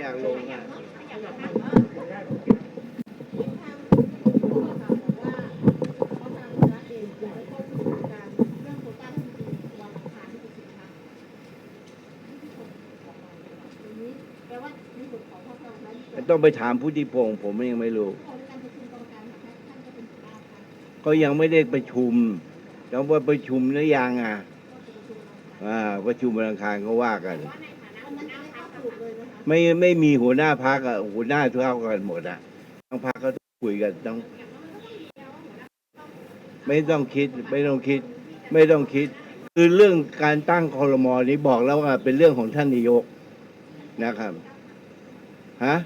อยากลงต้องไปถามผู้ที่โปร่งผมยังไม่รู้ ก็ยังไม่ได้ประชุมแล้วว่าประชุมหรือยังอะ อ่าประชุมวันอังคารก็ว่ากัน ไม่ไม่มีหัวหน้าพักอะหัวหน้าเท่ากันหมดอะทั้งพักก็ต้องคุยกันต้อง ไม่ต้องคิด ไม่ต้องคิด ไม่ต้องคิด คือเรื่องการตั้งคอรมอนี้บอกแล้วว่าเป็นเรื่องของท่านนายกนะครับฮะ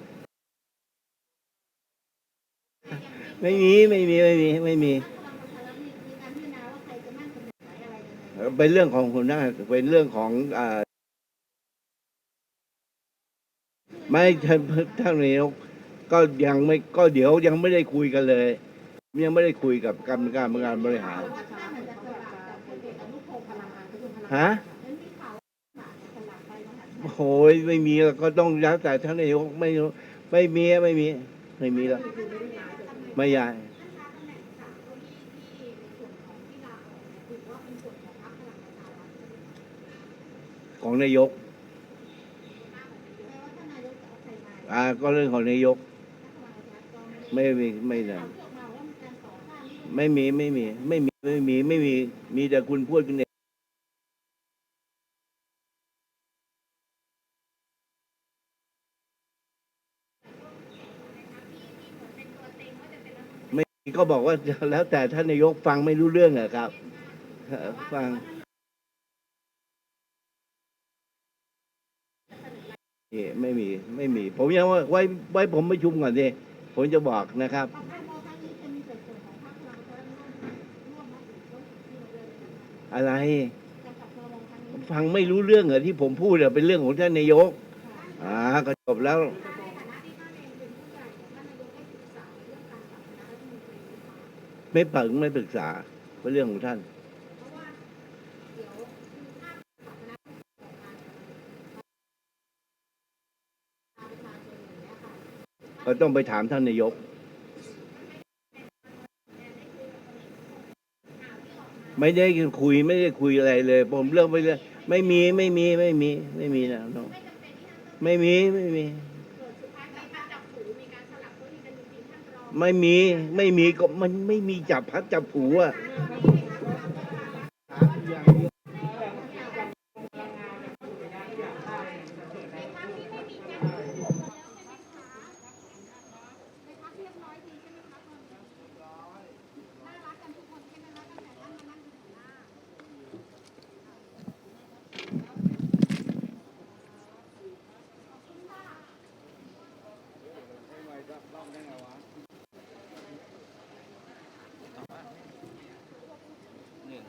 ไม่มีไม่มีไม่มีไม่มี เป็นเรื่องของหัวหน้าเป็นเรื่องของอไม่ท่านท่านนายกก็ยังไม่ก็เดี๋ยวยังไม่ได้คุยกันเลย ยังไม่ได้คุยกับกรรมการการบริหารฮะโอ้ยไม่มีแล้วก็ต้องแล้วแต่ท่านนายกไม่ไม่มีไม่มีไม่มีแล้วไม่ยาย ของนายกอ่าก็เรื่องของนายก ไม่มีไม่นะไม่มีไม่มี ไม่มีไม่มีไม่มี มีแต่คุณพูดกันเองไม่ก็บอกว่าแล้วแต่ท่านนายกฟังไม่รู้เรื่องเหรอครับ ฟังนี่ไม่มีไม่มี ผมยังว่าไว้ไว้ผมประชุมก่อนดิผมจะบอกนะครับ อะไร ฟังไม่รู้เรื่องเหรอที่ผมพูดอะเป็นเรื่องของท่านนายกอ่าก็จบแล้วไม่ปรึกไม่ปรึกษาเป็นเรื่องของท่าน ก็ต้องไปถามท่านนายก ไม่ได้คุยไม่ได้คุยอะไรเลย ผมเรื่องไปเรื่องไม่มีไม่มีไม่มี ไม่มีนะน้องไม่มีไม่มี ไม่มีไม่มีก็มันไม่มีจับพัดจับผูอะ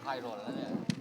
太准了这